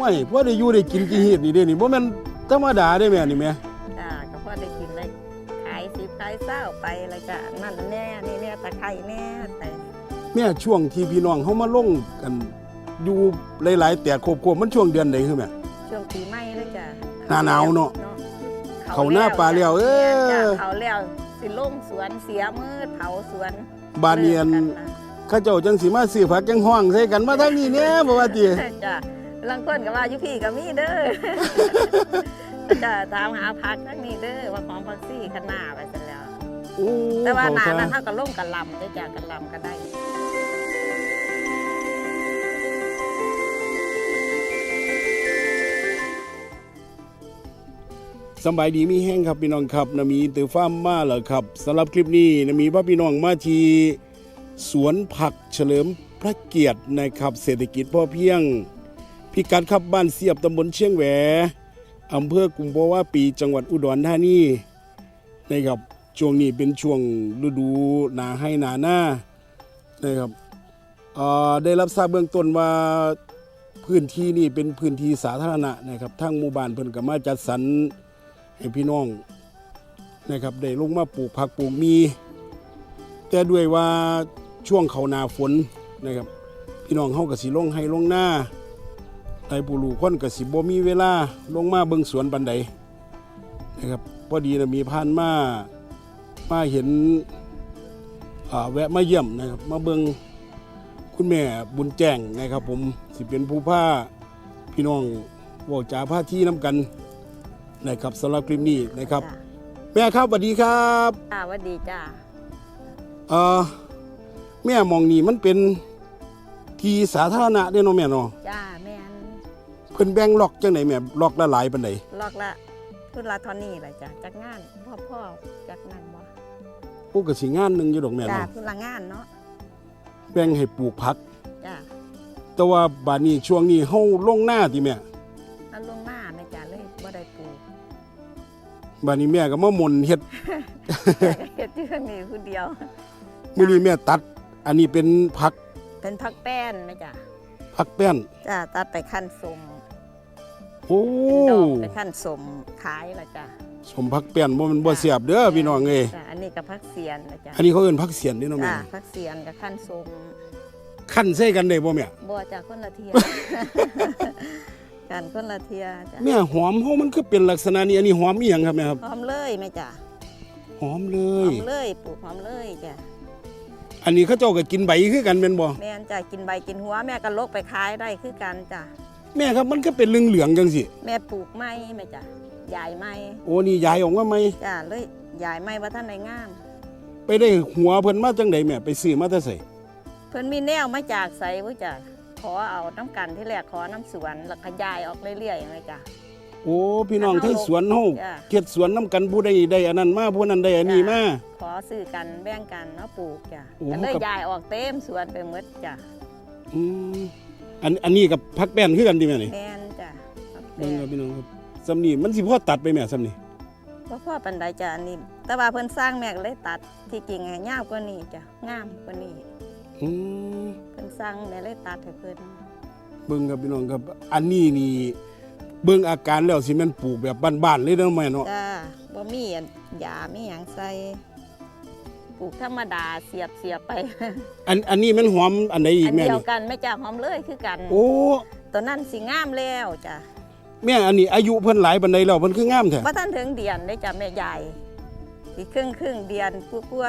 ว้ยพอได้อยู่ได้กินกี่เฮ็ดนี่เด้นี่บ่แม่นธรรมดาเด้แม่นี่แม่จ้าก็พอได้กินเลยขายสิบขายเศร้าไปแล้วจ้ะนั่นแน่นี่แน่ตะไคร้แน่แต่แม่ช่วงที่พี่น้องเฮามาลงกันอยู่หลายๆแต่ครบๆมันช่วงเดือนใดคือแม่ช่วงปีใหม่แล้วจ้ะหน้าหนาวเนาะเขาหน้าปลาเลี้ยวเอ้ยจ้ะเขาแล้วสิลงสวนเสียมืดเผาสวนบานเนียนลิกกัะเขาเจ้าจังสิมาซื้อผักจังห้องใส่กันมาทางนี้แหน่บ่ว่าติจ้ะ ลังคนก็ว่าอยู่พี่ก็มีเด้อ จะถามหาพักทั้งนี้เด้อว่าของพักซี่ขนาไปเสร็จแล้ว โอ้แต่ว่าหนาเขนั้นซะเท่ากับล่มกับลำได้อจ้ะกับลำก็ได้ สำบายดีมีแห้งครับพี่น้องครับนะมีตือฟ้าร์มมาแล้วครับสำหรับคลิปนี้นะมีพ่อพี่น้องมาที่สวนผักเฉลิมพระเกียรตินะครับ เศรษฐกิจพ่อเพียง พิกัดครับบ้านเสียบตำบลเชียงแหวอำเภอกุมภาวะปีจังหวัดอุดรธานีนะครับช่วงนี้เป็นช่วงฤดูหนาให้หนาหน้านะครับได้รับทราบเบื้องต้นว่าพื้นที่นี่เป็นพื้นที่สาธารณะนะครับทางหมู่บ้านเพิ่นก็มาจัดสรรให้พี่น้องนะครับได้ลงมาปลูกผักปลูกมี แต่ด้วยว่าช่วงเขานาฝนนะครับพี่น้องเฮาก็สิลงให้ลงหน้า ไอ้ผู้ลูกคนก็สิบ่มีเวลาลงมาเบิ่งสวนปันใดนะครับพอดีนะมีผ่านมามาเห็นอ่าแวะมาเยี่ยมนะครับมาเบิ่งคุณแม่บุญแจ้งนะครับ ผมสิเป็นผู้พาพี่น้องเว้าจาพาที่น้ำกันนะครับสำหรับคลิปนี้นะครับจ้ะแม่ครับสวัสดีครับจ้าหวัดดีจ้าเอ่อแม่มองนี่มันเป็นที่สาธารณะเด้เนาะแม่เนาะจ้าแม่น เพิ่นแบ่งล็อกจังไดแม่ล็อกละหลายปานใดลอกละทุนละทอนนี่แหละจ้ะจักงานพ่อพ่อจักนั่นบ่โอ้ก็สิงานหนึงอยู่ดอกแม่จ้าเนาะทุนละงานเนาะแบ่งให้ปลูกผัก จ้าแต่ว่าบาดนี้ช่วงนี้เฮาลงหน้าติแม่แล้วลวงหน้าแม่จ้าเลยบ่ได้ปลูกบาดนี้แม่ก็มาหม่นเฮ็ดแต่ก็เฮ็ดอยู่นี่ผู้เดียว มื้อนี้แม่ตัด อันนี้เป็นผักเป็นพักแป้นแม่จ้าผักแป้น จ้าตัดไปขั้นสม โอ้ดอกไปขั้นสมขายละจ้าสมผักแป้นบ่แมันบ่เสียบเด้อพี่น้องเอ้ยจ้าอันนี้ก็พักเสียนละจ้าอันนี้เขาเอิ้นผักเสียนเด้เนาะแม่จ้าพักเสียนกับขั้นสมคั่นใส่กันได้บ่แม่บ่จากคนละเทีย กันคนละเทียจ้ะแม่หอมเฮามันคือเป็นลักษณะนี้อันนี้หอมอีหยังครับแม่ครับ หอมเลยแม่จ้ะหอมเลหอย มเลยปลูกหอมเลยจ้ะอันนี้เขาเจ้าก็กินใบคือกันเป็นบ่แม่นจ้ะกินใบกินหัวแม่ก็ลกไปขายได้คือกันจ้ะ แม่ครับมันก็เป็นเหลืองๆจังสิแม่ปลูกไม้แม่จ้ะยายไม้โอ้นี่ยายออกมาไหมจ้ะเลยยายไม้ว่าท่านในงาม ไปได้หัวเพิ่นมาจังไดแม่ไปซื้อมาแต่ไสเพิ่นมีแนวมาจากไสบ่จ้ะขอเอาน้ำกันที่แรกขอน้ำสวนแล้วขยายออกเรื่อยๆแม่จ้ะโอ้พี่น้องไทยสวนเฮาจ้ะเฮ็ดสวนนํกันผู้ใดได้อันนั้นมาผู้นั้นได้อันนี้มาขอซื้อกันแบ่งกันเนาะปลูกจ้ะโอ้ก็เลยกับยายออกเต็มสวนไปหมดจ้ะอืม อันอันนี้กับผักแป้นคือกันติแม่นี่แม่นจ้ะเบิ่งครับพี่น้องครับซำนี้มันสิพอตัดไปแม่ซำนี้บ่พ่อปันไดจ้ะอันนี้แต่ว่าเพิ่นสร้างแม่ก็เลยตัดที่จริงให้ยาวกว่านี้จ้ะงามกว่านี้อืมเพิ่นสร้างแม่เลยตัดให้เพิ่นเบิ่งครับพี่น้องครับ อันนี้นี่เบิ่งอาการแล้วสิแม่นปลูกแบบบ้านๆเลยเด้อแม่เนาะ จ้าบ่มีอันยามีหยังใส่ ปลูกธรรมดาเสียบเสียบไป อันอันนี้มันหอมอันใดอีอักนแม่เดียวนี่กันแม่จ้าหอมเลยคือกันโอ้ตัวนั้นสิงามแล้วจ้ะแม่อันนี้อายุเพิ่นหลายปานใดแล้วเพิ่นคืองามแท้บ่ทันถึงเดือนได้จ้ะแม่ใหญ่สิครึ่งครึ่งเดือนกลัว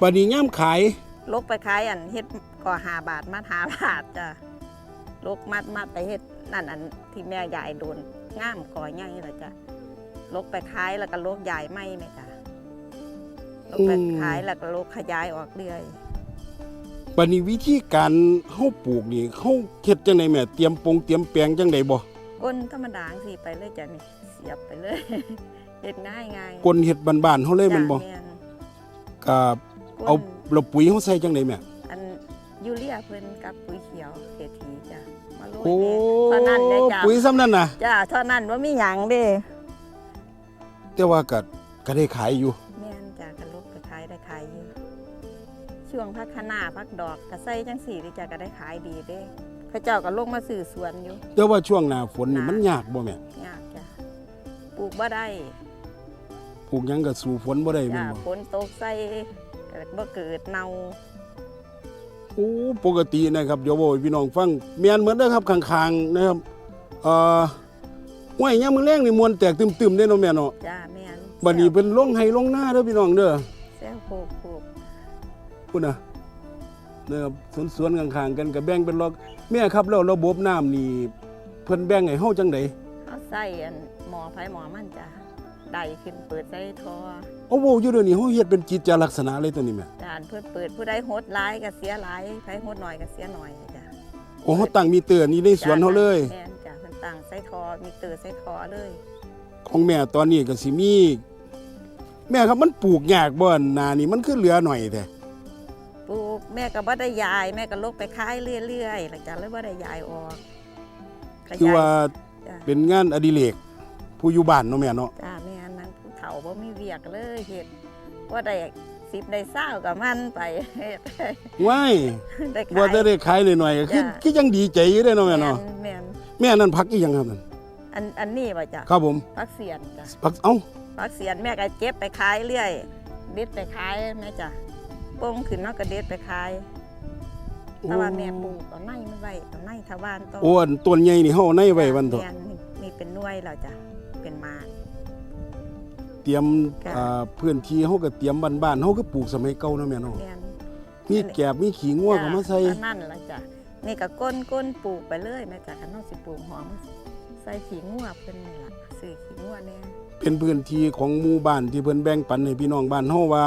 บัดนี้ยามขายๆลกไปขายอันเฮ็ดก่อ5บาทมา5บาทจ้ะลกมัดมัดไปเฮ็ดนั่นอันที่แม่ใหญ่โดนงามก่อใหญ่ล่ะจ้ะลกไปขายแล้วก็ลกใหญ่ไหม่แม่จ้ะ ลกไปขายแล้วก็ลกขยายออกเรื่อยบัดนี้วิธีการเฮาปลูกนี่เฮาเฮ็ดจังไดแม่เตรียมปงเตรียมแปลงจังไดบ่ก้นธรรมดาสิไปเลยจ้ะนี่เสียบไปเลยเฮ็ดง่ายง่ายกลเฮ็ดบ้านๆเฮาเลยแมันบ่ก็เอาเราปุ๋ยเฮาใส่จังไดแม่อันยูเรียเพิ่นกับปุ๋ยเขียวเศรษฐีจ้ะมาโรยเท่านั้นเด้จ้ะปุ๋ยซ้ำนั่นน่ะจ้ะเท่านั้นว่ามีหยังเด้แต่ว่าก็ก็ได้ขายอยู่ อยู่ช่วงพักขนาพักดอกก็ใส่จังสี่ดิจ้ะก็ได้ขายดีเด้พระเจ้าก็ลงมาสื่อสวนอยู่แต่ว่าช่วงหน้าฝนนี่หน้ามัมันยากบ่แม่ยากจ้ะปลูกบ่ได้ปลูกหยังก็สู่ฝนบ่ได้แม่จ้ะนบ่ฝนตกใส่ก็บ่เกิดเน่าโอ้ปกตินะครับเดี๋ยวบอกให้พี่น้องฟังแม่นเหมือนเด้อครับข้างๆนะครับเอ่อห้วยยามมื้อแรงนี่มวนแตกตึมๆเด้เนาะแม่เนาะจ้าแม่นบัดนี้เพิ่นลงให้ลงหน้าเด้อพี่น้องเด้อแซ่โคกโคกพุ่นน่ะ นะครับสวนๆข้างๆกันก็แบ่งเป็นล็อกแม่ครับแล้วระบบน้ำนี่เพิ่นแบ่งให้เฮาจังไดเขาใส่อันหมอไผหมอมันจ้ะได้ขึ้นเปิดใส่ทอโอ้โหอยู่เดี๋ยวนี้เฮาเฮ็ดเป็นกิจลักษณะเลยตัวนี้แม่จานเพื่อเปิดผู้ใดโหดหลายก็เสียหลายไผโหดหน่อยก็เสียหน่อยจ้ะโอ้เฮาตั้งมีเตือนนี่ในสวนเฮาเลยแม่นจ้ะเพิ่นตั้งใส่ทอมีเตือใส่ทอเลย ของแม่ตอนนี้ก็สิมี แม่ครับมันปลูกยากบ่หนานี่มันคือเหลือหน่อยแท้ ปลูกแม่ก็บ่ได้ยาย แม่ก็ลกไปขายเรื่อยๆหลังจากเลยบ่ได้ยายออกขยยคือว่าจ้ะเป็นงานอดิเรกผู้อยู่บ้านเนาะแม่เนาะจ้าแม่นั้นผู้เฒ่าบ่มีเวียกเลยเฮ็ดว่าได้สิบได้เศร้ากับมันไปเฮ็ดว้ายได้ขายบ่ได้ได้ขายหน่อยๆก็คือจ้ะ คือยังดีใจอยู่เด้อเนาะแม่เนาะแม่นแม่นั่นพักอีหยังครับนั่นอันอันนี้ป่ะจ้ะครับผมพักเสียนจ้ะ พักเอ้าพักเสียนแม่ก็เก็บไปขายเรื่อยเด็ดไปขายแม่จ้ะ โป่งขึ้นเนาะก็เด็ดไปขายแต่ว่าแม่ปลูกเอาในมันไว้เอาในทวารโตโอ้อันต้นใหญ่นี่เฮาเอาในไว้วันเถอะแม่นี่นี่เป็นหน่วยแล้วจ้ะเป็นหมากเตรียมค่ะ อ่าพื้นที่เฮาก็เตรียมบ้านๆเฮาก็ปลูกสมัยเก่าเนาะแม่เนาะแม่น มีแกบมีขี้งัวก็มาใส่จ้ะนั่นละจ้ะนี่ก็ก้นก้นปลูกไปเลยแม่จ้ะคันน้องสิปลูกหอมใส่ขี้งัวเพิ่นนี่ล่ะซื้อขี้งัวเนี่ยเป็นพื้นที่ของหมู่บ้านที่เพิ่นแบ่งปันให้พี่น้องบ้านเฮาว่า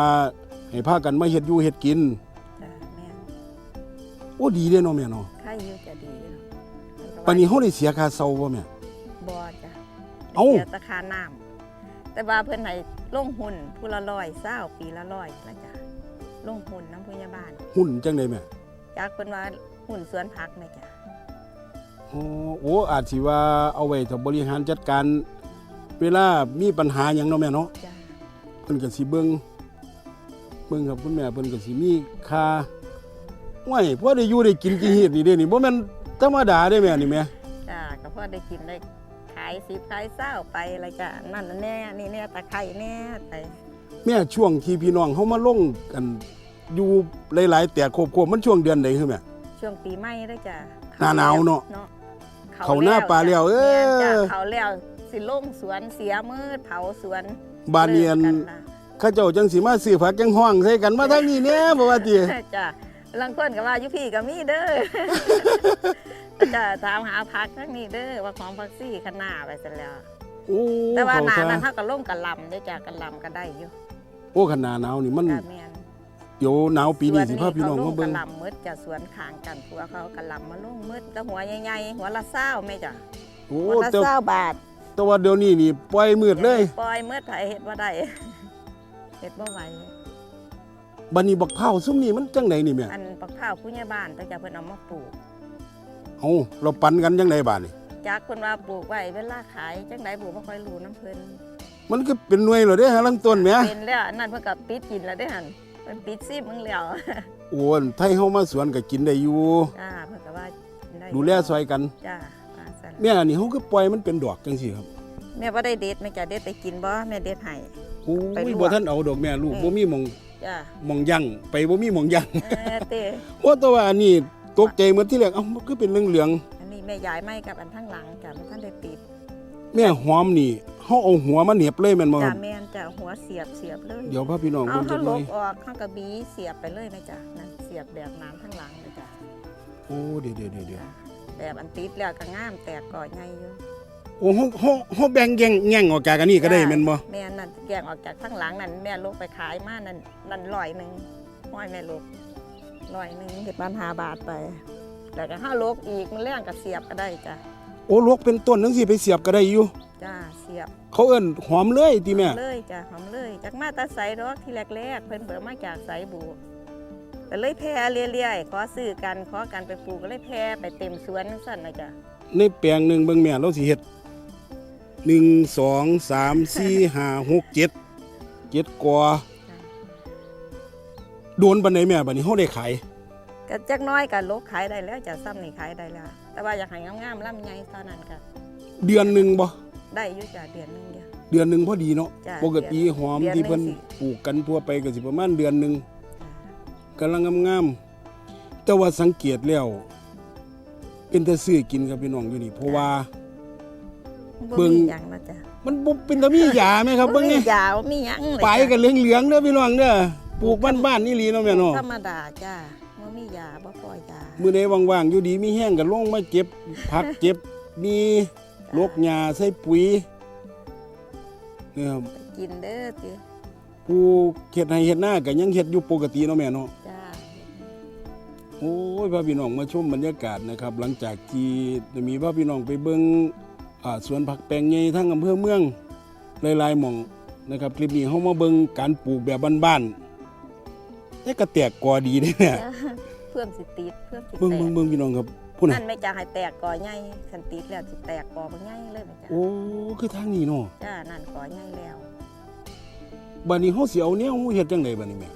ให้พากันมาเฮ็ดอยู่เฮ็ดกิน จ้ะแม่นโอ้ดีเด้เนาะแม่เนาะใครอยู่จะดีเนาะเพิ่ก็ว่ปานนี้เฮาได้เสียค่าเช่าบ่แม่ บ่จ้ะเอ้าเสียตะคาน้ำแต่ว่าเพิ่นให้ลงหุ้นผู้ละร้อยเศร้าปีละร้อยละจ้ะลงหุ้นน้ำพยาบาลหุ้นจังไดแม่จากเพิ่นว่าหุ้นสวนผักแม่จ้ะอ๋อโอ้อาจสิว่าเอาไว้ถ้าบริหารจัดการ เวลามีปัญหาหยังเนาะแม่เนาะจ้ะ เพิ่นก็สิเบิ่ง เบิ่งครับคุณแม่เพิ่นก็สิมีค่าว้ายพอได้อยู่ได้กินกี่เฮ็ดนี่เด้นี่บ่แม่นธรรมดาเด้แม่นี่แม่จ้ะก็พอได้กินได้ขายสิบขายเศร้าไปละจ้ะนั่นน่ะแน่นี่แน่ตะไคร้แน่ไปแม่ช่วงที่พี่น้องเฮามาลงกันอยู่หลายๆ แต่ครอบๆมันช่วงเดือนใดคือแม่ช่วงปีใหม่ได้จ้ะหน้าหนาวเนาะเนาะเขาหน้าปลาเลี้ยวเอ้ยแม่นจ้ะเขาแล้วสิลงสวนเสียมืดเผาสวนบ้านเนียนลิกกัล่ะ เขาเจ้าจังสิมาซื้อผักจังห้องใส่กันมาทางนี้แหน่บ่ว่าติจ้ะลังคนก็ว่าอยู่พี่ก็มีเด้อจะถามหาพักทั้งนี้เด้อว่าของพักซี่ขนาไปเสร็จแล้วโอ้แต่ว่าหนาเข้นั้นซะเท่ากับล่มกับลำได้อจ้ะกับลำก็ได้อยู่โอ้ขนาดหนาวนี่มันจ้ะแม่นเดี๋ยวหนาวปีนี้สิพาพี่น้องสวมาเบิ่งเขาลงกะหลำมืดจะสวนขางกันผัวเขากะหลำมาลงมืดแต่หัวใหญ่ๆหัวละเศร้าแม่จ้ะโอ้หัวละแต่เศร้าบาทแต่ว่าเดี๋ยวนี้นี่ปล่อยมืดเลยปล่อยมืดไผเฮ็ดบ่ได้ เฮ็ดบ่ไหวบัดนี้บักเผาวซุมนี้มันจังไดนี่แม่อันปักข้าวผู้ใหญ่บ้านตั้งแต่เพิ่นเอามาปลูก เอ้าเราปันกันจังไดบาดนี่จากเพิ่นว่าปลูกไว้เวลาขายจังได๋บ่บ่ค่อยรู้น้ำเพิ่นมันก็เป็นหน่วยเหรอเด้ฮะลังต้นแหมเป็นแล้วอันนั้นเพิ่นก็ปิดกินแล้วเด้อหั่นเพิ่นปิดซิมึงแล้วโอ้นไทยเฮามาสวนก็กินได้อยู่จ้าเพิ่นก็ว่าได้ดูแลซอยกันจ้าว่าซั่นแม่อันนี้เฮาก็ปล่อยมันเป็นดอกจังซี่ครับแม่บ่ได้เด็ดแม่จะเด็ดไปกินบ่แม่เด็ดให้ โอ้ไปยลวก บ่ทันเอาดอกแม่ลูกอืมบ่มีหมองจ้าหมองยั่งไปบ่มีหมองยั่งเออเต้ว่าแต่ว่าอันนี้ตกใจเหมือนที่แรกเอ้ามันคือเป็นเหลืองอันนี้แม่ยายไม่กับอันทั้งหลังจ้ะมันท่านได้ติดๆแม่หอมนี่เฮาเอาหัวมาเหน็บเลยแม่นบ่คจ้ารับแม่นจ้ะหัวเสียบเสียบเลยเดี๋ยวพาพี่น้องเอาเบิ่งจัเขากหลน่อยบออกเขากระบีเสียบไปเลยไหมจ้ะนั่นเสียบแบบน้ำทั้งหลังเลยจ้ะโอ้เดี๋ยวๆๆจ้ะแบบอันติดแล้วก็งามแตกก่อใหญ่อยู่ๆ โอ้เฮาเฮาเฮาแบ่งแย่งแย่งออกจากอันนี้ก็ได้แม่นบ่แม่นั่นแยกออกจากทั้งหลังนั่นแม่ลูกไปขายมานั่นนั่นร้อยหนึ่งห้อยแม่ลูกร้อยหนึ่งเห็ดบ้านหาบาทไป แล้วก็ห้าลูกอีกมันแรงก็เสียบก็ได้จ้ะโอ้ลวกเป็นต้นจังซี่ไปเสียบก็ได้อยู่ จ้าเสียบเขาเอิ้นหอมเลยติแม่ เลยจ้ะหอมเลยจากมาแตาใสดอกที่แรกๆเพิ่นเบิดมาจากใสบูก็เลยแพร่เรื่อยๆขอซื้อกันขอกันไปปลูกก็เลยแพร่ไปเต็มสวนนั่นสั่นนะจ้ะ ในแปลงหนึ่งเบิ่งแม่เราสิเฮ็ด หนึ่งสองสามสี่ห้าหกเจ็ดเจ็ดกว่าโดนปันไหนแม่บัดนี้เฮาได้ขายก็จักหน้อยก็ลกขายได้แล้วจะซ้ำนี่ขายได้แล้ว แต่ว่าอยากให้งามๆลำไยเท่านั้นก็เดือนหนึ่งบ่ได้อยู่จ้ะเดือนหนึงเดียว เดือนหนึ่งพอดีเนาะจ้ะปกติหอมเดือนที่เพิ่นหนึ่งสิปลูกกันทั่วไปก็สิประมาณเดือนหนึ่งจ้ะกำลังงามๆแต่ว่าสังเกตแล้ว เป็นแต่ซื้อกินครับพี่น้องอยู่นี่เพราะว่าบ่ เบิ่งมีหยังนะจ้ะมันบ่เป็นตะมีหยาไหมครับเบิ่งมีนี่ยาวมีหยังเลยไปจ้ะกันเหลืองๆเด้อพี่น้องเด้อปลูกบ้านๆนี่หลีเนาะแม่เนาะธรรมดาจ้ะบ่มียาบ่พอยามื้อใดว่างๆอยู่ดีมีแห้งก็ลงมาเก็บผักเก็บมีลกหญ้าใส่ปุ๋ยเนี่ยครับไปกินเด้อติผู้เฮ็ดให้เฮ็ดหน้าก็ยังเฮ็ดอยู่ปกติเนาะแม่เนาะ จ้าโอ้ยพาพี่น้องมาชมบรรยากาศนะครับ หลังจากที่ได้มีพาพี่น้องไปเบิ่งอ่า สวนผักแปลงใหญ่ทั้งอำเภอเมืองหลายๆหม่องนะครับคลิปนี้เฮามาเบิ่งการปลูกแบบบ้านๆแต่ก็แตกกอดีเด้เนี่ยเพื่อมสิติดเพื่อมสิเบิ่งแตเบิ่งกเบิ่งพี่น้องครับพุ่นนั่น่ะนไม่จะให้แตกกอใหญ่คันติดแล้วสิแตกกอบ่ใหญ่เลยแม่จ้ะโอ้คือทางนี้เนาะจ้านั่นกอใหญ่แล้วบัดนี้เฮาสิเอาแนวเฮ็ดจังไดบัดนี้แม่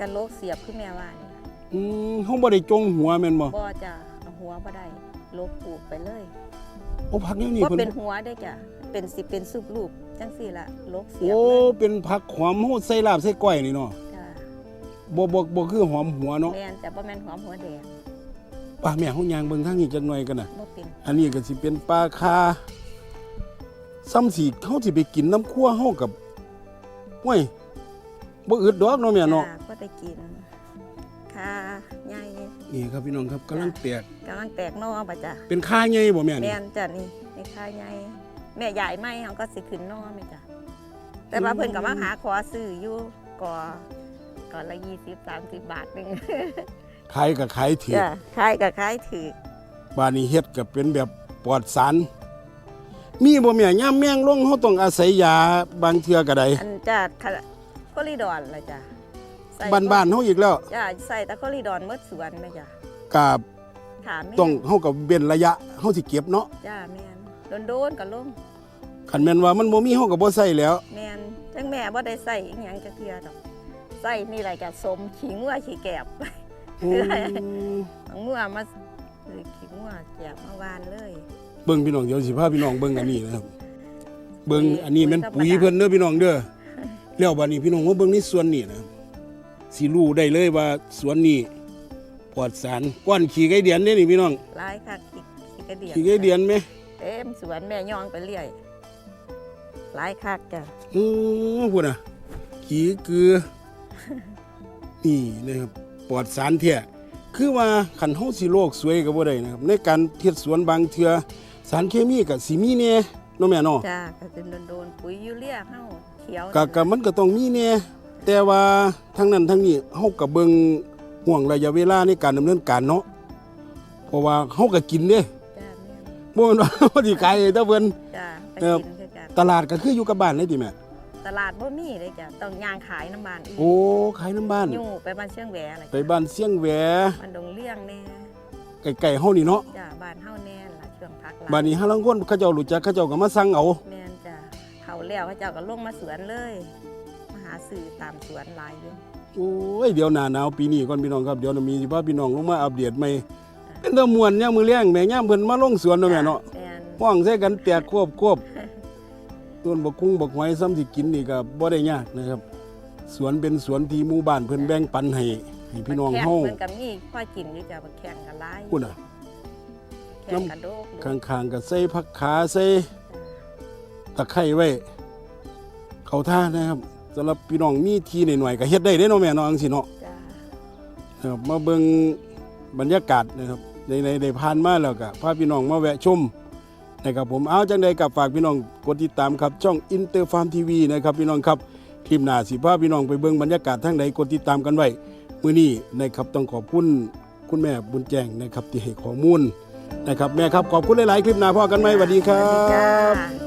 กันโลกเสียบคือแม่ว่านี่อืมเฮาบ่ได้จงหัวแม่นบ่บ่จ้ะเอาหัวบ่ได้โลกปลูกไปเลยโอ้ผักแนวนี้บ่เพิ่นเป็นหัวได้อจ้ะเป็นสิเป็นสุปลูกจังซี่ล่ะโลกเสียบโอ้เลยเป็นผักหอมเฮาใส่ลาบใส่ก้อยนี่เนาะจ้าบ่บ่บ่คือหอมหัวเนาะแม่นจะบ่แม่นหอมหัวแดงป่าแม่เฮายางเบิ่งทางนี้จักหน่อยกันน่ะ บ่เป็นอันนี้ก็สิเป็นปลาคาซ้ำสีเฮาสิไปกินน้ำคั่วเฮากับห้วยบ่อึดดอกเนาะแม่เนาะ จ้ก็ได้กินค่ะใหญ่ นี่ครับพี่น้องครับกำลังแตกกำลังแตกหนอบ่จ้ะเป็นค่าใหญ่บ่แม่นี่แม่นจ้ะนี่ในค่าใหญ่แม่ใหญ่ไหมเขาก็สิขึ้นหนอไหมจ้ะแต่ว่าเพิ่นก็มาหาขอซื้ออยู่ก่อก่อนละยี่สิบสามสิบบาทหนึงขายก็ขายถือจ้ะขายก็ขายถือบ้านนี้เฮ็ดก็เป็นแบบปลอดสารมีบ่แม่ยามแมงลงเฮาต้องอาศัยยาบางเทื่อก็ได้อันจ้ะคาโคลิดอนละจ้ะ ใส่บ้านๆเฮาอีกแล้วจ้ะใส่แต่โคลิดอนเมื่อสวนไหมจ้ะกับถามแม่ต้องเฮาก็เว้นระยะเฮาสิเก็บเนาะจ้ะแม่นโดนๆก็ลงคันแม่นว่ามันบ่มีเฮาก็บ่ใส่แล้ว แม่นจังแม่บ่ได้ใส่อีหยังจักเทื่อดอกใส่นี่แหละจ้ะสมขิงว่าขี้แกบ อืมเอาเมื่อมาซื้อขิงว่าแจกเมื่อวานเลยเบิ่งพี่น้องเดี๋ยวสิพาพี่น้องเบิ่งอันนี้นะครับ เบิ่งปุ๋ยอันนี้แม่นปุ๋ปุ๋ยยธรรมดาเพิ่นเด้อพี่น้องเด้อแล้วบัดนี้พี่น้องมาเบิ่งในสวนนี่นะครับ สิรู้ได้เลยว่าสวนนี้ปลอดสารก้อนขี้ไก่เดียนเด้นี่พี่น้องหลายค่ะขี้ขี้กระเดียดขี้ไก่เดียนไหมเต็มสวนแม่ย่องไปเรื่อยหลายคักจ้ะอือพุ่นน่ะขี้เกลือ นี่นะครับปลอดสารแท้คือว่าคันเฮาสิโลกสวยก็บ่ได้นะครับ ในการเฮ็ดสวนบางเทื่อสารเคมีก็สิมีแน่เนาะแม่เนาะจ้าก็จะโดนๆปุ๋ยยูเรียเฮาเขียวก็ก็มันก็ต้องมีแน่ แต่ว่าทั้งนั้นทั้งนี้เฮาก็เบิ่งห่วงระยะเวลาในการดำเนินการเนาะเพราะว่าเฮาก็กินเด้จ้าแม่นบ่แม่นว่าเฮาสิขายให้แต่เพิ่น จ้าไปเออกินคือกันตลาดก็คืออยู่กับบ้านเลยติแม่ตลาดบ่มีเลยจ้ะต้องย่างขายน้ำบานอีกโอ้ขายน้ำบ้าน ยู่ไปบ้านเชียงแหวอะไรไปบ้านเสียงแหวบ้านดงเลี้ยงแน่ไกลๆเฮานี่เนาะจ้าบ้านเฮาแน่ล่ะช่วงพักหลังบ้านนี้หาลังคนเขาเจ้ารู้จักเขาเจ้าก็มาสั่งเอา แม่นจ้ะเขาแล้วเขาเจ้าก็ลงมาสวนเลย มาหาสื่อตามสวนหลายอยู่โอ้ยเดี๋ยวหน้าหนาวปีนี้ก่อนพี่น้องครับเดี๋ยวน่ะมีสิพาพี่น้องลงมาอัปเดตใหม่เป็นตะมวนยามมื้อแลงแม่ยามเพิ่นมาลงสวนเนาะแม่เนาะแม่นห้องใส่กันแตกควบควบต้นบกคุ้งบกหอยซ้ำสิกินนี่ก็บ่ได้ยากนะครับ สวนเป็นสวนที่หมู่บ้านเพิ่นแบ่งปันให้ให้พี่น้องเฮาแข่งมันกับมีค่อยกินอยู่จ้ะบักแข่งกันหลายพุ่นน่ะ แข่งกระโดกดูข้างๆก็ใส่ผักขาใส่ตะไคร้ไว้ เขาท่านะครับ สำหรับพี่น้องมีที่หน่อยๆก็เฮ็ดได้เด้เนาะแม่เนาะจังซี่เนาะจ้ะนะครับมาเบิ่งบรรยากาศนะครับในในได้ผ่านมาแล้วก็พาพี่น้องมาแวะชมนะครับผมเอาจังใดกับฝากพี่น้องกดติดตามครับช่องอินเตอร์ฟาร์มทีวีนะครับพี่น้องครับคลิปหน้าสิพาพี่น้องไปเบิ่งบรรยากาศทางใดกดติดตามกันไว้มื้อนี้นะครับต้องขอบคุณคุณแม่บุญแจงนะครับที่ให้ข้อมูลนะครับแม่ครับขอบคุณหลายๆคลิปหน้าพ่อกันไหมสวัสดีครัจ้าบ